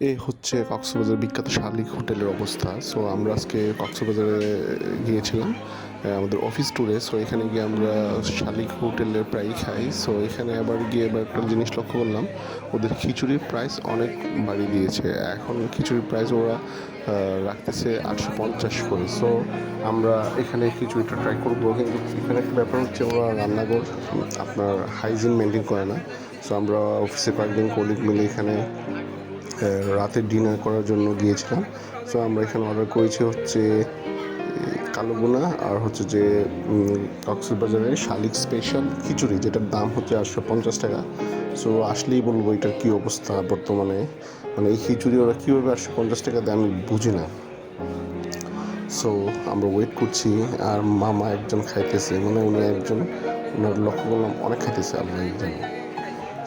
এ হচ্ছে কক্সবাজার বিখ্যাত শালিক হোটেলের অবস্থা। সো আমরা আজকে কক্সবাজারে গিয়েছিলাম আমাদের অফিস ট্যুরে সো এখানে গিয়ে আমরা শালিক হোটেলের প্রায় খাই। সো এখানে আবার গিয়ে এবার একটা জিনিস লক্ষ্য করলাম, ওদের খিচুড়ির প্রাইস অনেক বাড়িয়ে দিয়েছে। এখন খিচুড়ির প্রাইস ওরা রাখতেছে আটশো পঞ্চাশ করে। সো আমরা এখানে খিচুড়িটা ট্রাই করব। কিন্তু এখানে একটা ব্যাপার হচ্ছে, ওরা রান্নাঘর আপনার হাইজিন মেনটেন করে না। সো আমরা অফিসে কয়েকদিন কলিগ মিলে এখানে রাতের ডিনার করার জন্য গিয়েছিলাম। সো আমরা এখানে অর্ডার করেছি হচ্ছে এ, কালো বোনা আর হচ্ছে যে কক্সবাজারের শালিক স্পেশাল খিচুড়ি যেটার দাম হচ্ছে আটশো পঞ্চাশ টাকা। সো আসলেই বলব এটার কী অবস্থা বর্তমানে? মানে এই খিচুড়ি ওরা কীভাবে আটশো পঞ্চাশ টাকা দেয় আমি বুঝি না। সো আমরা ওয়েট করছি আর মামা একজন খাইতেছে মানে উনি একজন ওনার লক্ষ্য করলাম অনেক খাইতেছে আল্লাহ জানে।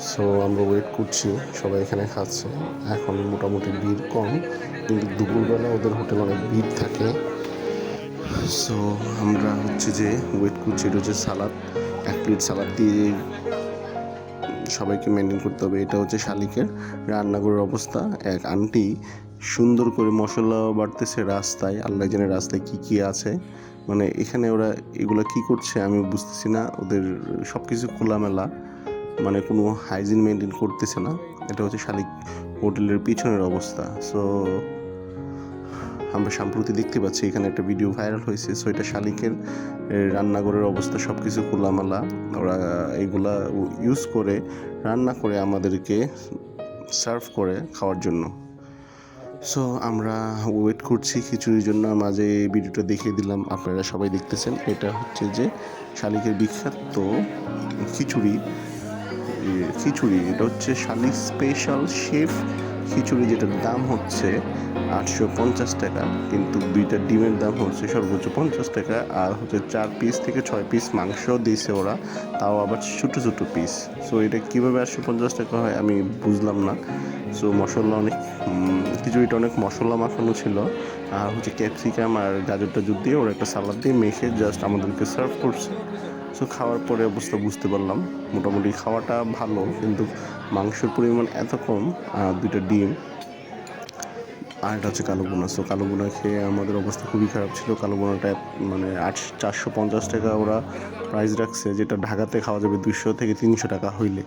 সো আমরা ওয়েট করছি, সবাই এখানে খাচ্ছে। এখন মোটামুটি ভিড় কম, কিন্তু দুপুরবেলা ওদের হোটেলে অনেক ভিড় থাকে। সো আমরা হচ্ছে যে ওয়েট করছি, এটা হচ্ছে সালাদ। এক প্লেট সালাদ দিয়ে সবাইকে মেনটেন করতে হবে। এটা হচ্ছে শালিকের রান্নাঘরের অবস্থা। এক আন্টি সুন্দর করে মশলা বাড়তেছে রাস্তায়। আল্লাহ জানে রাস্তায় কি কি আছে। মানে এখানে ওরা এগুলো কি করছে আমি বুঝতেছি না। ওদের সব কিছু খোলামেলা। মানে কোনো হাইজিন মেনটেন করতেছে না। এটা হচ্ছে শালিক হোটেলের পিছনের অবস্থা। সো আমরা সাম্প্রতি দেখতে পাচ্ছি, এখানে একটা ভিডিও ভাইরাল হয়েছে। সো এটা শালিকের রান্নাঘরের অবস্থা সব কিছু খোলামেলা। ওরা এগুলা ইউজ করে, রান্না করে আমাদেরকে সার্ভ করে খাওয়ার জন্য। সো আমরা ওয়েট করছি খিচুড়ির জন্য। মাঝে ভিডিওটা দেখিয়ে দিলাম, আপনারা সবাই দেখতেছেন। এটা হচ্ছে যে শালিকের বিখ্যাত খিচুড়ি। খিচুড়ি। এটা হচ্ছে শালিক স্পেশাল শেফ খিচুড়ি, যেটার দাম হচ্ছে আটশো পঞ্চাশ টাকা, কিন্তু দুইটা ডিমের দাম হচ্ছে সর্বোচ্চ পঞ্চাশ টাকা, আর হচ্ছে চার পিস থেকে ছয় পিস মাংস দিয়েছে ওরা, তাও আবার ছোটো ছোটো পিস সো এটা কীভাবে আটশো পঞ্চাশ টাকা হয় আমি বুঝলাম না। সো মশলা অনেক খিচুড়িটা অনেক মশলা মাখানো ছিল, আর হচ্ছে ক্যাপসিকাম আর গাজর টাজর দিয়ে ওরা একটা সালাদ দিয়ে মেখে জাস্ট আমাদেরকে সার্ভ করছে। সো খাওয়ার পরে অবস্থা বুঝতে পারলাম। মোটামুটি খাওয়াটা ভালো, কিন্তু মাংসের পরিমাণ এত কম আর দুইটা ডিম আর এটা হচ্ছে কালো বোনা সো কালো বোনা খেয়ে আমাদের অবস্থা খুবই খারাপ ছিল। কালো বোনাটা মানে আট, চারশো পঞ্চাশ টাকা ওরা প্রাইস রাখছে, যেটা ঢাকাতে খাওয়া যাবে দুশো থেকে তিনশো টাকা হইলে।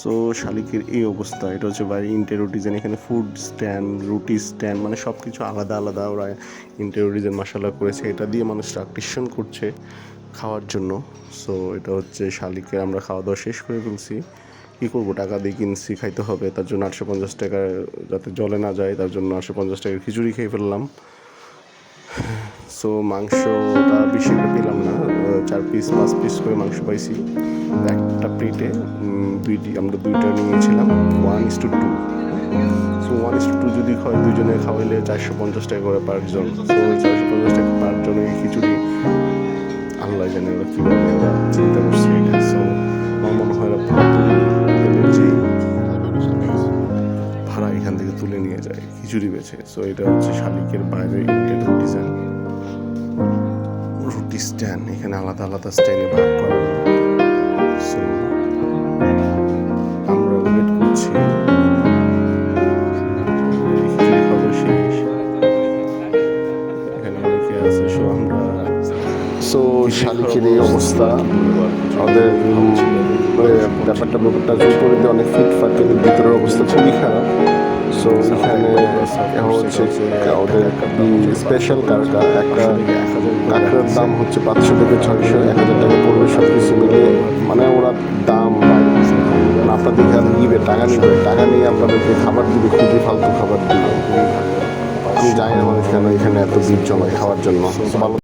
সো শালিকের এই অবস্থা, এটা হচ্ছে বাইরে ইন্টেরিয়র এখানে ফুড স্ট্যান্ড রুটি স্ট্যান্ড মানে সব কিছু আলাদা আলাদা ওরা ইন্টেরিয়র ডিজাইন মশালা করেছে। এটা দিয়ে মানুষ আকর্ষণ করছে। খাওয়ার জন্য। সো এটা হচ্ছে শালিকের আমরা খাওয়া দাওয়া শেষ করে ফেলছি। কী করব? টাকা দিয়ে কিনছি, খাইতে হবে। তার জন্য আটশো পঞ্চাশ টাকা যাতে জলে না যায়, তার জন্য আটশো পঞ্চাশ টাকার খিচুড়ি খেয়ে ফেললাম। সো মাংসটা বেশি একটা পেলাম না। চার পিস পাঁচ পিস করে মাংস পাইছি। একটা প্লেটে দুইটি, আমরা দুইটা নিয়েছিলাম। One is to two so one is to two যদি হয় দুজনে খাওয়াইলে চারশো পঞ্চাশ টাকা করে পার জন। সো চারশো পঞ্চাশ টাকা পার জনে খিচুড়ি আল্লাহ জানে ওরা কীভাবে ওরা চিন্তা করছে এটা সো আমার মনে হয় ভাড়া এখান থেকে তুলে নিয়ে যায় খিচুড়ি বেছে সো এটা হচ্ছে শালিকের বাইরে ইন্টেরিয়র ডিজাইন রুটি স্ট্যান্ড এখানে আলাদা আলাদা স্ট্যান্ডে ভাগ করা আমরা ওয়েট এখানে অনেকে আছে সো আমরা সো শালিকের এই অবস্থা আমাদের ব্যাপারটা ব্যাপারটা উপরে অনেক ফিটফাট কিন্তু ভিতরের অবস্থা খুবই খারাপ। সো এখানে হচ্ছে ওদের স্পেশাল কারকা একটা কাঁকড়ার দাম হচ্ছে পাঁচশো থেকে ছয়শো, এক হাজার টাকা পড়বে সব কিছু মিলিয়ে। মানে ওরা দাম মানে আপনাদের এখানে নিবে, টাকা নিবে, টাকা নিয়ে আপনাদেরকে খাবার দিবে, খুবই ফালতু খাবার দিবে। আমি জানি না মানুষ কেন এখানে এত ভিড় জমায় খাওয়ার জন্য। ভালো